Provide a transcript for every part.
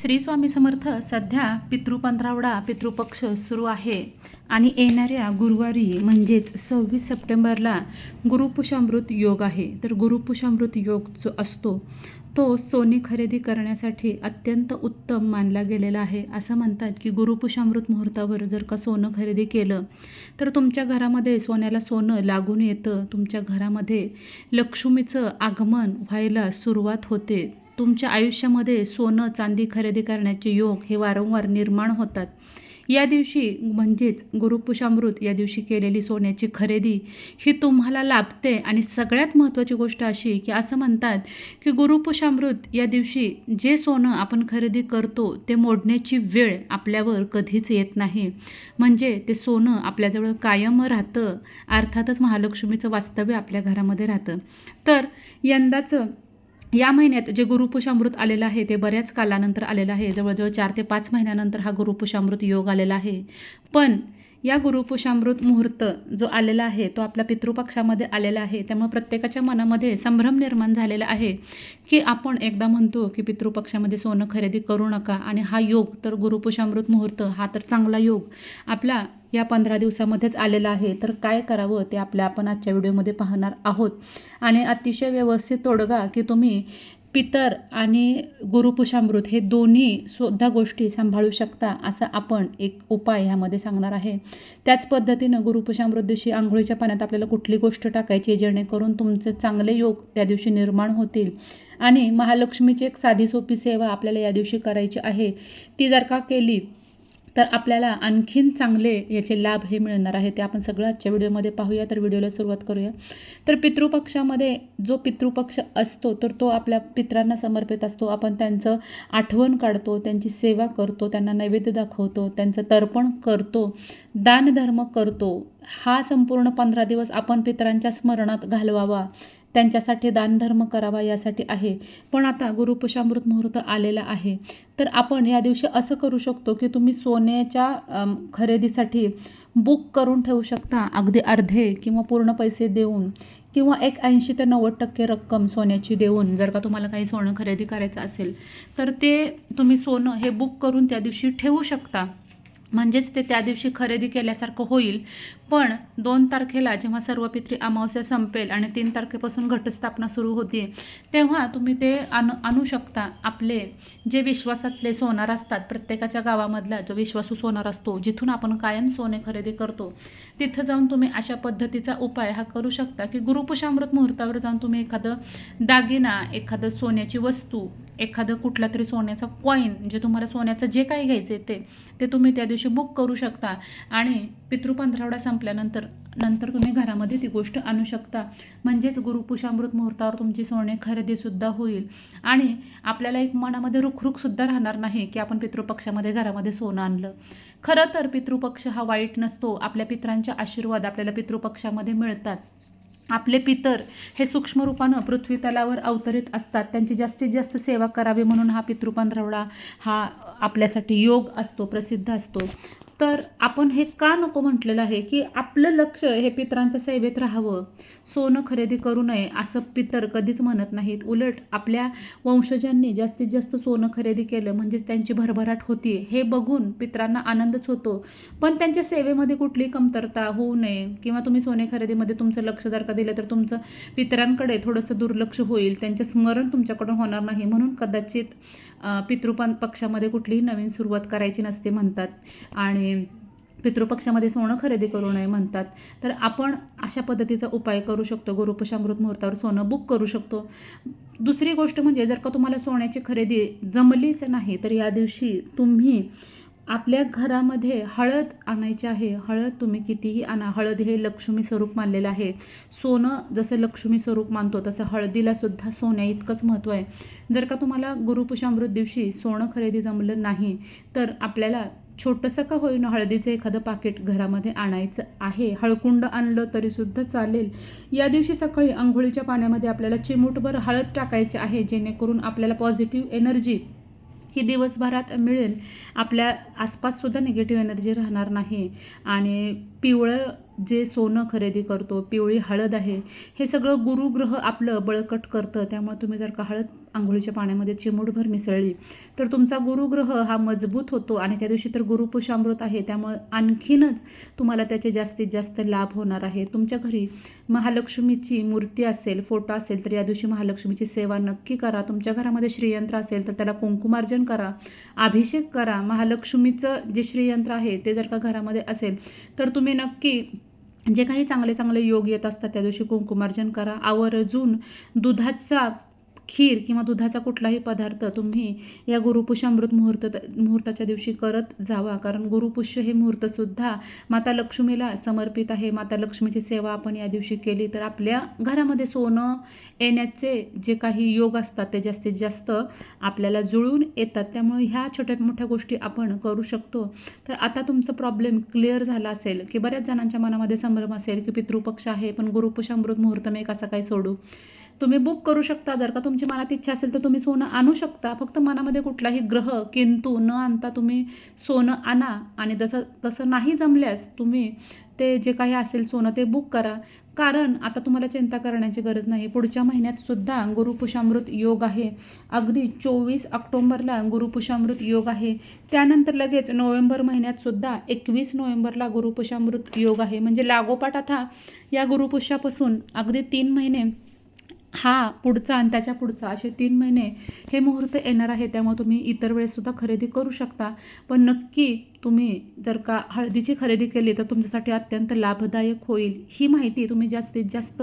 श्री स्वामी समर्थ सध्या पितृपंधरावडा पितृपक्ष सुरू आहे. आणि येणाऱ्या गुरुवारी म्हणजेच सव्वीस सप्टेंबरला गुरुपुषामृत योग आहे. तर गुरुपुषामृत योग जो असतो तो सोने खरेदी करण्यासाठी अत्यंत उत्तम मानला गेलेला आहे. असं म्हणतात की गुरुपुषामृत मुहूर्तावर जर का सोनं खरेदी केलं तर तुमच्या घरामध्ये सोन्याला सोनं लागून येतं. तुमच्या घरामध्ये लक्ष्मीचं आगमन व्हायला सुरुवात होते. तुमच्या आयुष्यामध्ये सोनं चांदी खरेदी करण्याचे योग हे वारंवार निर्माण होतात. या दिवशी म्हणजेच गुरुपुषामृत या दिवशी केलेली सोन्याची खरेदी ही तुम्हाला लाभते. आणि सगळ्यात महत्त्वाची गोष्ट अशी की असं म्हणतात की गुरुपुषामृत या दिवशी जे सोनं आपण खरेदी करतो ते मोडण्याची वेळ आपल्यावर कधीच येत नाही. म्हणजे ते सोनं आपल्याजवळ कायम राहतं अर्थातच महालक्ष्मीचं वास्तव्य आपल्या घरामध्ये राहतं. तर यंदाचं या महिन्यात जे गुरुपुषामृत आलेलं आहे ते बऱ्याच कालानंतर आलेलं आहे. जवळजवळ चार ते पाच महिन्यानंतर हा गुरुपुषामृत योग आलेला आहे. पण या गुरुपुषामृत मुहूर्त जो आलेला आहे तो आपल्या पितृपक्षामध्ये आलेला आहे. त्यामुळे प्रत्येकाच्या मनामध्ये संभ्रम निर्माण झालेला आहे की आपण एकदा म्हणतो की पितृपक्षामध्ये सोनं खरेदी करू नका. आणि हा योग तर गुरुपुषामृत मुहूर्त हा तर चांगला योग आपला या पंधरा दिवसामध्येच आलेलं आहे. तर काय करावं ते आपल्या आपण आजच्या व्हिडिओमध्ये पाहणार आहोत. आणि अतिशय व्यवस्थित तोडगा की तुम्ही पितर आणि गुरुपुषामृत हे दोन्ही सुद्धा गोष्टी सांभाळू शकता असा आपण एक उपाय ह्यामध्ये सांगणार आहे. त्याच पद्धतीनं गुरुपुषामृत दिवशी आंघोळीच्या पाण्यात आपल्याला कुठली गोष्ट टाकायची जेणेकरून तुमचे चांगले योग त्या दिवशी निर्माण होतील. आणि महालक्ष्मीची एक साधी सोपी सेवा आपल्याला या दिवशी करायची आहे. ती जर का केली तर आपल्याला आणखीन चांगले याचे लाभ हे मिळणार आहे ते आपण सगळं आजच्या व्हिडिओमध्ये पाहूया. तर व्हिडिओला सुरुवात करूया. तर पितृपक्षामध्ये जो पितृपक्ष असतो तर तो आपल्या पित्रांना समर्पित असतो. आपण त्यांचं आठवण काढतो त्यांची सेवा करतो त्यांना नैवेद्य दाखवतो त्यांचं तर्पण करतो दानधर्म करतो. हा संपूर्ण पंधरा दिवस आपण पितरांच्या स्मरणात घालवावा. त्यांच्यासाठी दानधर्म करावा यासाठी आहे. पण आता गुरुपुषामृत मुहूर्त आलेला आहे. तर आपण या दिवशी असं करू शकतो की तुम्ही सोन्याच्या खरेदीसाठी बुक करून ठेवू शकता. अगदी अर्धे किंवा पूर्ण पैसे देऊन किंवा एक ऐंशी ते नव्वद टक्के रक्कम सोन्याची देऊन जर का तुम्हाला काही सोनं खरेदी करायचं असेल तर ते तुम्ही सोनं हे बुक करून त्या दिवशी ठेवू शकता. म्हणजेच ते त्या दिवशी खरेदी केल्यासारखं होईल. पण दोन तारखेला जेव्हा सर्व पित्री अमावस्या संपेल आणि तीन तारखेपासून घटस्थापना सुरू होते तेव्हा तुम्ही ते आणू आणू शकता. आपले जे विश्वासातले सोनार असतात प्रत्येकाच्या गावामधला जो विश्वासू सोनार असतो जिथून आपण कायम सोने खरेदी करतो तिथं जाऊन तुम्ही अशा पद्धतीचा उपाय हा करू शकता की गुरुपुषामृत मुहूर्तावर जाऊन तुम्ही एखादं दागिना एखादं सोन्याची वस्तू एखादं कुठला तरी सोन्याचा कॉईन जे म्हणजे तुम्हाला सोन्याचं जे काही घ्यायचं आहे ते ते तुम्ही त्या दिवशी बुक करू शकता. आणि पितृ पंधरावडा संपल्यानंतर नंतर तुम्ही घरामध्ये ती गोष्ट आणू शकता. म्हणजेच गुरुपुषामृत मुहूर्तावर तुमची सोने खरेदीसुद्धा होईल. आणि आपल्याला एक मनामध्ये रुखरुखसुद्धा राहणार नाही की आपण पितृपक्षामध्ये घरामध्ये सोनं आणलं. खरं तर पितृपक्ष हा वाईट नसतो. आपल्या पित्रांचे आशीर्वाद आपल्याला पितृपक्षामध्ये मिळतात. आपले पितर हे सूक्ष्म रूपानं पृथ्वी तलावर अवतरित असतात. त्यांची जास्तीत जास्त सेवा करावी म्हणून हा पितृपंधरवडा हा आपल्यासाठी योग असतो प्रसिद्ध असतो. तर आपण हे का नको म्हटलेलं आहे की आपलं लक्ष हे पितरांच्या सेवेत राहावं. सोनं खरेदी करू नये असं पितर कधीच म्हणत नाहीत. उलट आपल्या वंशजांनी जास्तीत जास्त सोनं खरेदी केलं म्हणजेच त्यांची भरभराट होती. हे बघून पितरांना आनंदच होतो. पण त्यांच्या सेवेमध्ये कुठली कमतरता होऊ नये किंवा तुम्ही सोने खरेदीमध्ये तुमचं लक्ष जर का दिलं तर तुमचं पितरांकडे थोडंसं दुर्लक्ष होईल. त्यांचे स्मरण तुमच्याकडून होणार नाही. म्हणून कदाचित पितृपण पक्षामध्ये कुठलीही नवीन सुरुवात करायची नसते म्हणतात. आणि पितृपक्षामध्ये सोनं खरेदी करू नये म्हणतात. तर आपण अशा पद्धतीचा उपाय करू शकतो. गुरुपशामृत मुहूर्तावर सोनं बुक करू शकतो. दुसरी गोष्ट म्हणजे जर का तुम्हाला सोन्याची खरेदी जमलीच नाही तर या दिवशी तुम्ही आपल्या घरामध्ये हळद आणायची आहे. हळद तुम्ही कितीही आणा. हळद हे लक्ष्मी स्वरूप मानलेलं आहे. सोनं जसं लक्ष्मी स्वरूप मानतो तसं हळदीला सुद्धा सोन्या इतकंच महत्त्व आहे. जर का तुम्हाला गुरुपुषामृत दिवशी सोनं खरेदी जमलं नाही तर आपल्याला छोटंसं का होईन हळदीचं एखादं पाकिट घरामध्ये आणायचं आहे. हळकुंड आणलं तरीसुद्धा चालेल. या दिवशी सकाळी आंघोळीच्या पाण्यामध्ये आपल्याला चिमूटभर हळद टाकायची आहे जेणेकरून आपल्याला पॉझिटिव्ह एनर्जी की दिवसभरात मिळेल. आपल्या आसपाससुद्धा निगेटिव्ह एनर्जी राहणार नाही. आणि पिवळं जे सोनं खरेदी करतो पिवळी हळद आहे हे सगळं गुरुग्रह आपलं बळकट करतं. त्यामुळे तुम्ही जर का हळद आंघोळीच्या पाण्यामध्ये चिमूटभर मिसळली तर तुमचा गुरुग्रह हा मजबूत होतो आणि त्या दिवशी तर गुरुपुषामृत आहे. त्यामुळे आणखीनच तुम्हाला त्याचे जास्तीत जास्त लाभ होणार आहे. तुमच्या घरी महालक्ष्मीची मूर्ती असेल फोटो असेल तर या दिवशी महालक्ष्मीची सेवा नक्की करा. तुमच्या घरामध्ये श्रीयंत्र असेल तर त्याला कुंकुमार्जन करा अभिषेक करा. महालक्ष्मीचं जे श्रीयंत्र आहे ते जर का घरामध्ये असेल तर तुम्ही नक्की जे काही चांगले चांगले योग येत असतात त्या दिवशी कुंकुमार्जन करा. आवर्जून दुधाचा खीर किंवा दुधाचा कुठलाही पदार्थ तुम्ही या गुरुपुष्यामृत मुहूर्त मुहूर्ताच्या दिवशी करत जावा. कारण गुरुपुष्य हे मुहूर्तसुद्धा माता लक्ष्मीला समर्पित आहे. माता लक्ष्मीची सेवा आपण या दिवशी केली तर आपल्या घरामध्ये सोनं येण्याचे जे काही योग असतात ते जास्तीत जास्त आपल्याला जुळून येतात. त्यामुळे ह्या छोट्या मोठ्या गोष्टी आपण करू शकतो. तर आता तुमचं प्रॉब्लेम क्लिअर झाला असेल की बऱ्याच जणांच्या मनामध्ये संभ्रम असेल की पितृपक्ष आहे पण गुरुपुषामृत मुहूर्त मी कसा काय सोडू? तुम्ही बुक करू शकता. जर का तुमची मनात इच्छा असेल तर तुम्ही सोनं आणू शकता. फक्त मनामध्ये कुठलाही ग्रह किंतू न आणता तुम्ही सोनं आणा. आणि जसं तसं नाही जमल्यास तुम्ही ते जे काही असेल सोनं ते बुक करा. कारण आता तुम्हाला चिंता करण्याची गरज नाही. पुढच्या महिन्यात सुद्धा गुरुपुषामृत योग आहे. अगदी चोवीस ऑक्टोंबरला गुरुपुषामृत योग आहे. त्यानंतर लगेच नोव्हेंबर महिन्यात सुद्धा एकवीस नोव्हेंबरला गुरुपुषामृत योग आहे. म्हणजे लागोपाठ आता या गुरुपुष्यापासून अगदी तीन महिने हा पुढचा आणि त्याच्या पुढचा असे तीन महिने हे मुहूर्त येणार आहे त्यामुळे तुम्ही इतर वेळेससुद्धा खरेदी करू शकता. पण नक्की तुम्ही जर का हळदीची खरेदी केली तर तुमच्यासाठी अत्यंत लाभदायक होईल. ही माहिती तुम्ही जास्तीत जास्त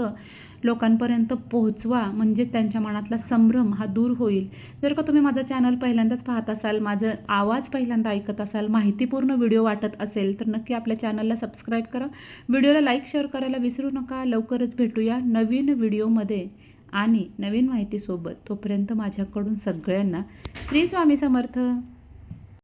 लोकांपर्यंत पोहोचवा म्हणजे त्यांच्या मनातला संभ्रम हा दूर होईल. जर का तुम्ही माझं चॅनल पहिल्यांदाच पाहत असाल माझं आवाज पहिल्यांदा ऐकत असाल माहितीपूर्ण व्हिडिओ वाटत असेल तर नक्की आपल्या चॅनलला सबस्क्राईब करा. व्हिडिओला लाईक शेअर करायला विसरू नका. लवकरच भेटूया नवीन व्हिडिओमध्ये आणि नवीन माहितीसोबत. तोपर्यंत माझ्याकडून सगळ्यांना श्री स्वामी समर्थ.